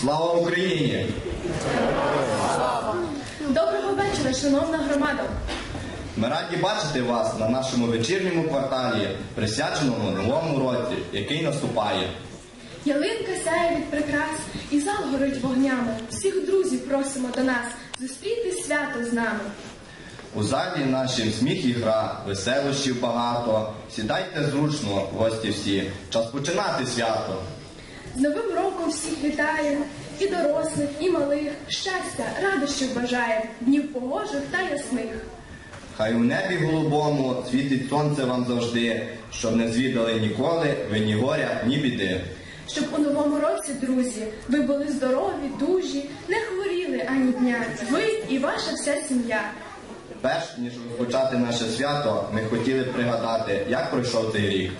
Слава Україні! Доброго вечора, шановна громада. Ми раді бачити вас на нашому вечірньому кварталі, присвяченому новому році, який наступає. Ялинка сяє від прикрас і зал горить вогнями. Всіх друзів просимо до нас зустріти свято з нами. У залі нашим сміх і гра, веселощів багато. Сідайте зручно, гості всі. Час починати свято. З Новим роком всіх вітає і дорослих, і малих. Щастя, радощів бажає, днів погожих та ясних. Хай у небі голубому світить сонце вам завжди, щоб не звідали ніколи ви ні горя, ні біди. Щоб у новому році, друзі, ви були здорові, дужі, не хворіли ані дня. Ви і ваша вся сім'я. Перш ніж розпочати наше свято, ми хотіли пригадати, як пройшов цей рік.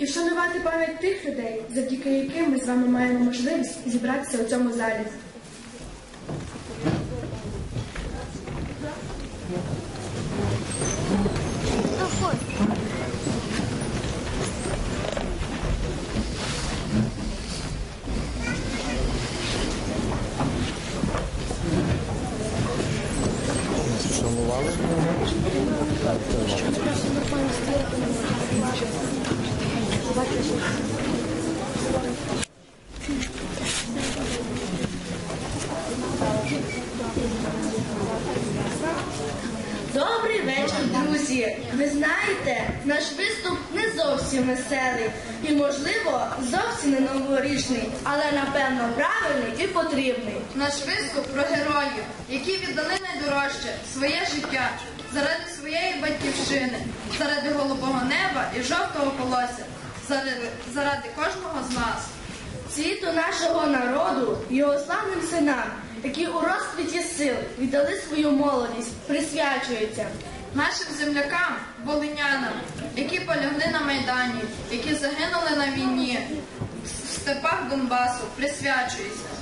І вшанувати пам'ять тих людей, завдяки яким ми з вами маємо можливість зібратися у цьому залі. Добрий вечір, друзі. Ви знаєте, наш виступ не зовсім веселий і, можливо, зовсім не новорічний, але напевно правильний і потрібний. Наш виступ про героїв, які віддали найдорожче своє життя заради своєї батьківщини, заради голубого неба і жовтого колося, заради, заради кожного з нас. Світу нашого народу, його славним синам, які у розквіті сил віддали свою молодість, присвячується. Нашим землякам, волинянам, які полягли на Майдані, які загинули на війні, в степах Донбасу, присвячується.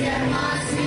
your monster.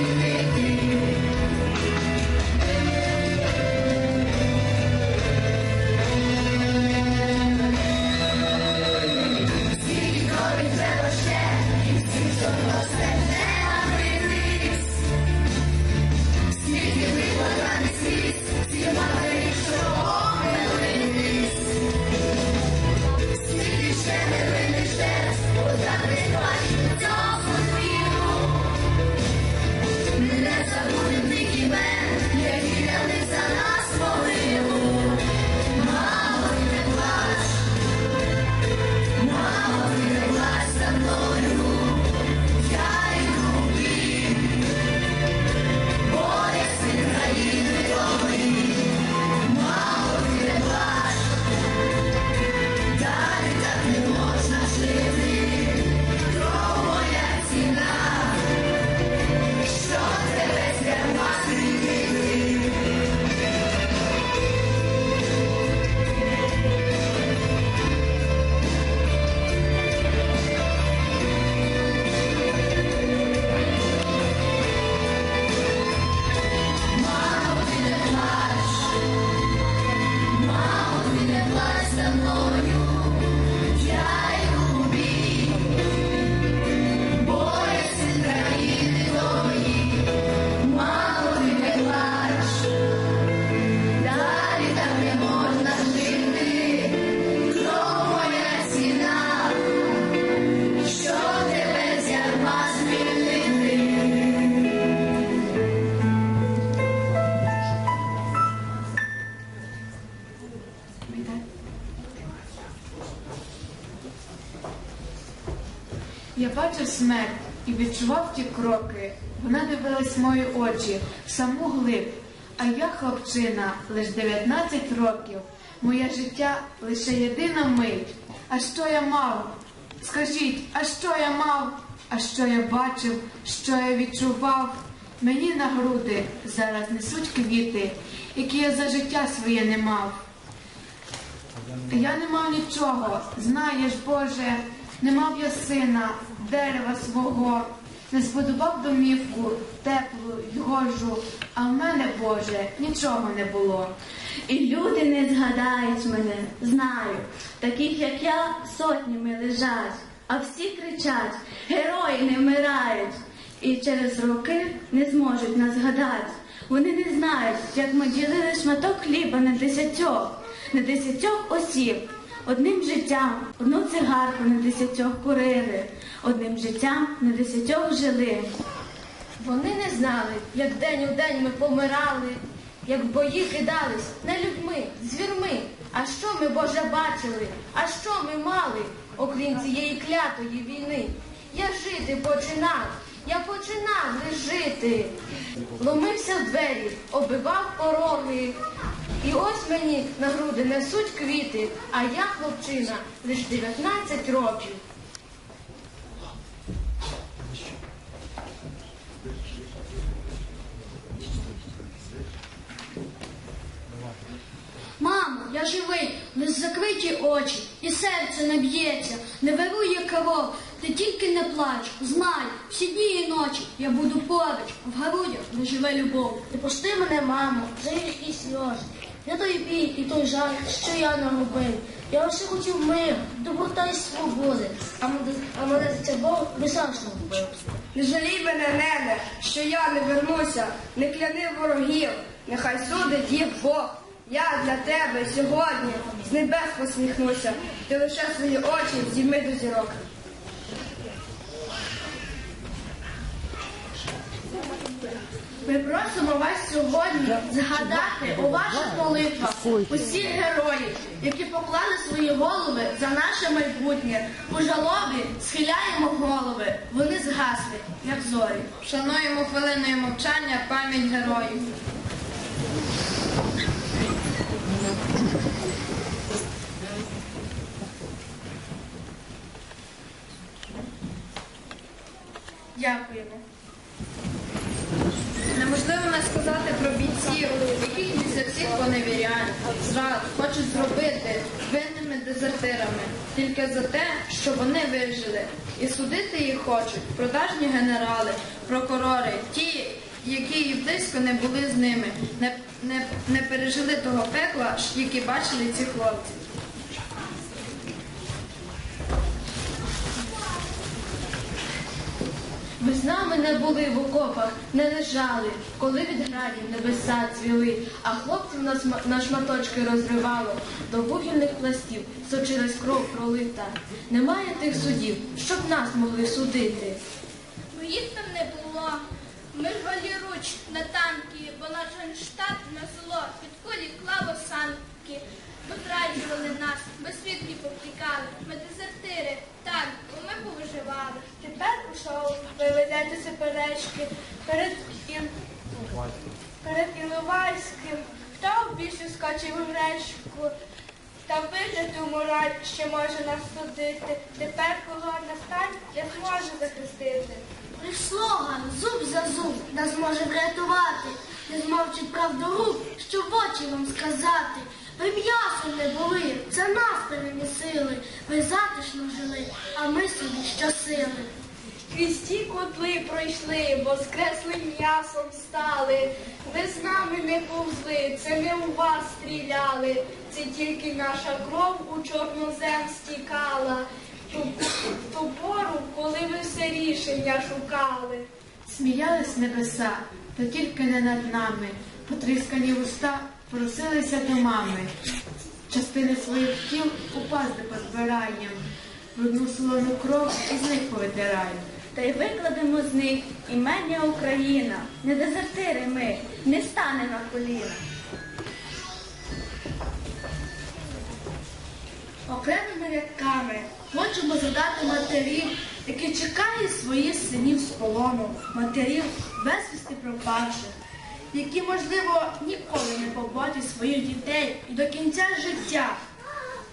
Я бачив смерть і відчував ті кроки. Вона дивилась мої очі, в саму глиб. А я, хлопчина, лиш 19 років. Моє життя лише єдина мить. А що я мав? Скажіть, а що я мав? А що я бачив, що я відчував? Мені на груди зараз несуть квіти, які я за життя своє не мав. Я не мав нічого, знаєш, Боже, не мав я сина, дерева свого, не збудував домівку, теплу й гожу, а в мене, Боже, нічого не було. І люди не згадають мене, знаю, таких як я сотнями лежать, а всі кричать, герої не вмирають. І через роки не зможуть нас згадати. Вони не знають, як ми ділили шматок хліба на десятьох, на десятьох осіб. Одним життям, одну цигарку на десятьох курили, одним життям на десятьох жили. Вони не знали, як день у день ми помирали, як в бої кидались не людьми, звірми. А що ми, Боже, бачили? А що ми мали, окрім цієї клятої війни? Я жити починав, я починав лиш жити. Ломився в двері, оббивав пороги. І ось мені на груди несуть квіти, а я, хлопчина, лиш 19 років. Мамо, я живий, не закриті очі, і серце не б'ється, не вирує кров, ти тільки не плач, знай, всі дні і ночі я буду поруч, в грудях не живе любов. Не пусти мене, мамо, за гіркі сльози. Не той біль і той жаль, що я наробив. Я лише хотів мир, доброта і свободи, а мене, а мене за це Бог безсанксно вбив. Не жалій мене, нене, що я не вернуся, не кляни ворогів, нехай судить їх Бог. Я для тебе сьогодні з небес посміхнуся, ти лише свої очі здійми до зірок. Ми просимо вас сьогодні згадати у ваших молитвах усіх героїв, які поклали свої голови за наше майбутнє. У жалобі схиляємо голови, вони згасли, як зорі. Шануємо хвилиною мовчання пам'ять героїв. Дякуємо. Хочуть зробити винними дезертирами тільки за те, що вони вижили. І судити їх хочуть продажні генерали, прокурори, ті, які і близько не були з ними, не, не, не пережили того пекла, які бачили ці хлопці. Ви з нами не були в окопах, не лежали, коли від градів небеса цвіли, а хлопців нас на шматочки розривало, до вугільних пластів сочилась кров пролита. Немає тих судів, щоб нас могли судити. Ну їх там не було. Ми рвали руч на танки, бо наш штат на село під кулі клало санки. Витраджували нас, без світлі повтікали. Ми дезертири, так, бо ми повиживали. Тепер шоу ви ведете суперечки перед Ін... перед Іловайським. Хто більше скочив у гречку? Та вижити мораль, що може нас судити. Тепер колодна стань я зможу захистити. Лиш слоган, зуб за зуб нас може врятувати. Не змовчить правдоруб, що в очі вам сказати. Ви м'ясом не були, це нас перемісили. Ви затишно жили, а ми собі щасили. Крізь ті котли пройшли, воскреслим м'ясом стали. Ви з нами не повзли, це ми у вас стріляли. Це тільки наша кров у чорнозем стікала. Ту, ту пору, коли ви все рішення шукали. Сміялись небеса, та тільки не над нами. Потріскані уста просилися до мами. Частини своїх тіл у пазди позбираєм. Брудну солону кров із них повитираєм. Та й викладемо з них імення Україна. Не дезертири ми, не стане на коліна. Окремими рядками хочемо задати матерів, які чекають своїх синів з полону, матерів безвісти пропавших, які, можливо, ніколи не побачать своїх дітей і до кінця життя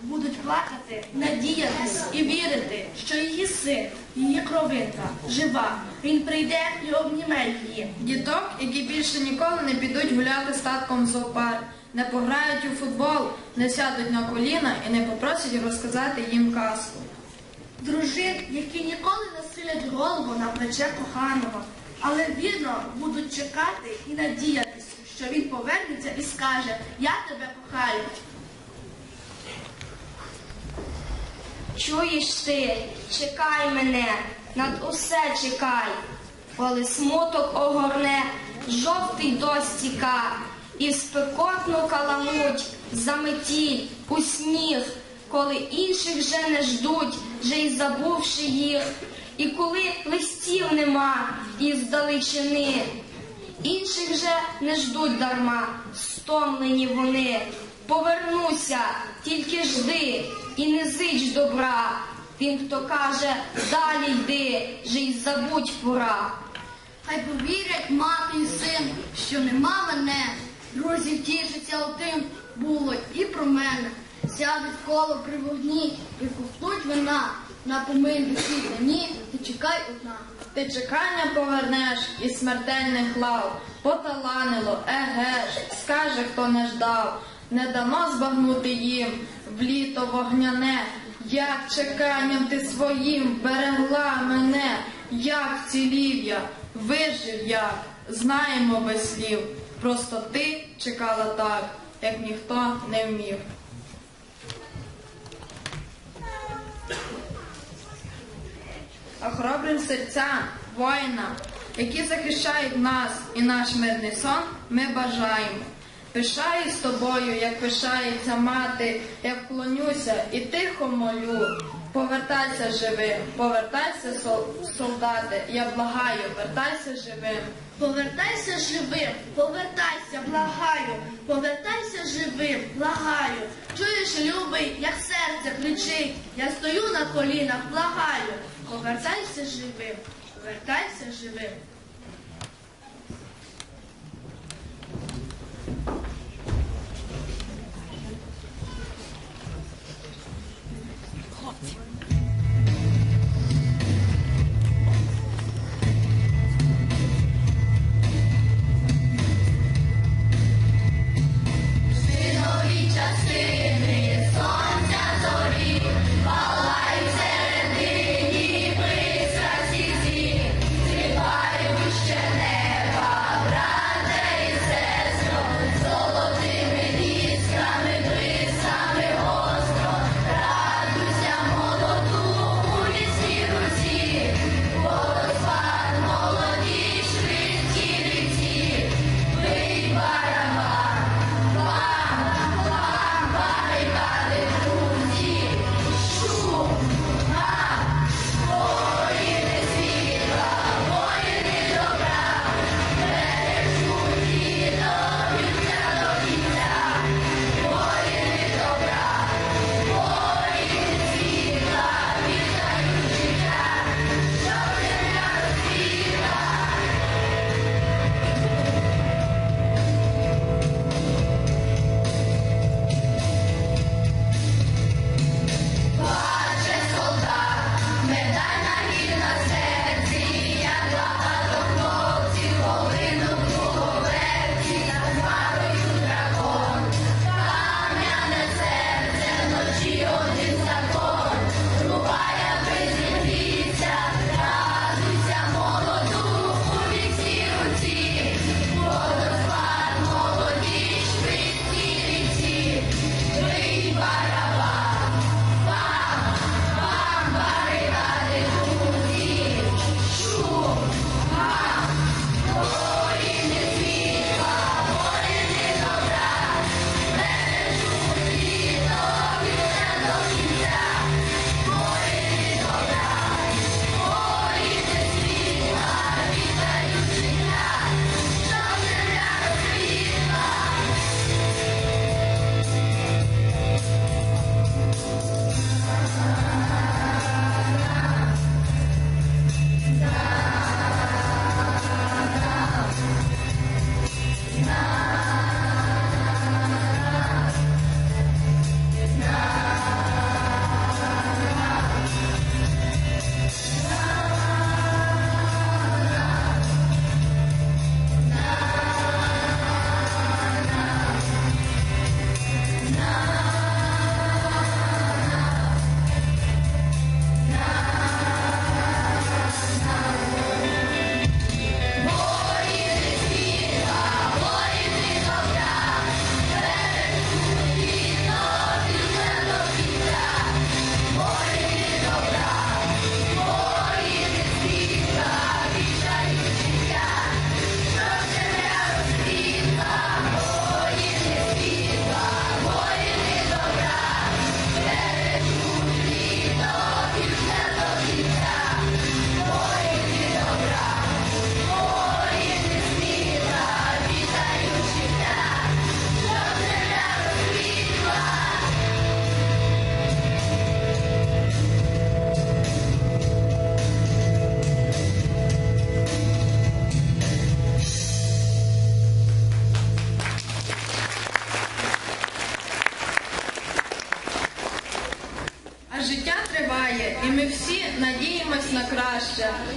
будуть плакати, надіятись і вірити, що її син, її кровинка жива. Він прийде і обніме її. Діток, які більше ніколи не підуть гуляти з татком в зоопарк, не пограють у футбол, не сядуть на коліна і не попросять розказати їм казку. Дружин, які ніколи не схилять голову на плече коханого, але вірно будуть чекати і надіятися, що він повернеться і скаже Я тебе кохаю. Чуєш ти, чекай мене, над усе чекай, коли смуток огорне, жовтий дощ тіка, і в спекотну каламуть заметіль у сніг, коли інших вже не ждуть, вже й забувши їх, і коли листів нема із далечини, інших вже не ждуть дарма, стомлені вони. Повернуся, тільки жди і не зич добра. Тим, хто каже, далі йди, же й забудь пора. Хай повірять мати і син, що нема мене. Друзі втішаться отим, було і про мене. Сядуть коло при вогні і ковтнуть вина. На помин душі дні, ти чекай одна. Ти чекання повернеш і смертельних лав, поталанило, еге ж, скаже, хто не ждав, не дано збагнути їм в літо вогняне, як чеканням ти своїм берегла мене, як вцілів я, вижив я, знаємо без слів. Просто ти чекала так, як ніхто не вмів. а хоробрим серцям, воїнам, які захищають нас і наш мирний сон, ми бажаємо. Пишаюсь тобою, як пишається мати, як вклонюся і тихо молю. Повертайся живим, повертайся, солдати, я благаю, вертайся живим. Повертайся живим, повертайся, благаю, повертайся живим, благаю. Чуєш, любий, як серце кричить, я стою на колінах, благаю. Повертайся живим, повертайся живим.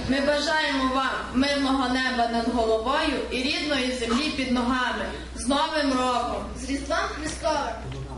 Ми бажаємо вам мирного неба над головою і рідної землі під ногами. З Новим роком! З Різдвом Христовим!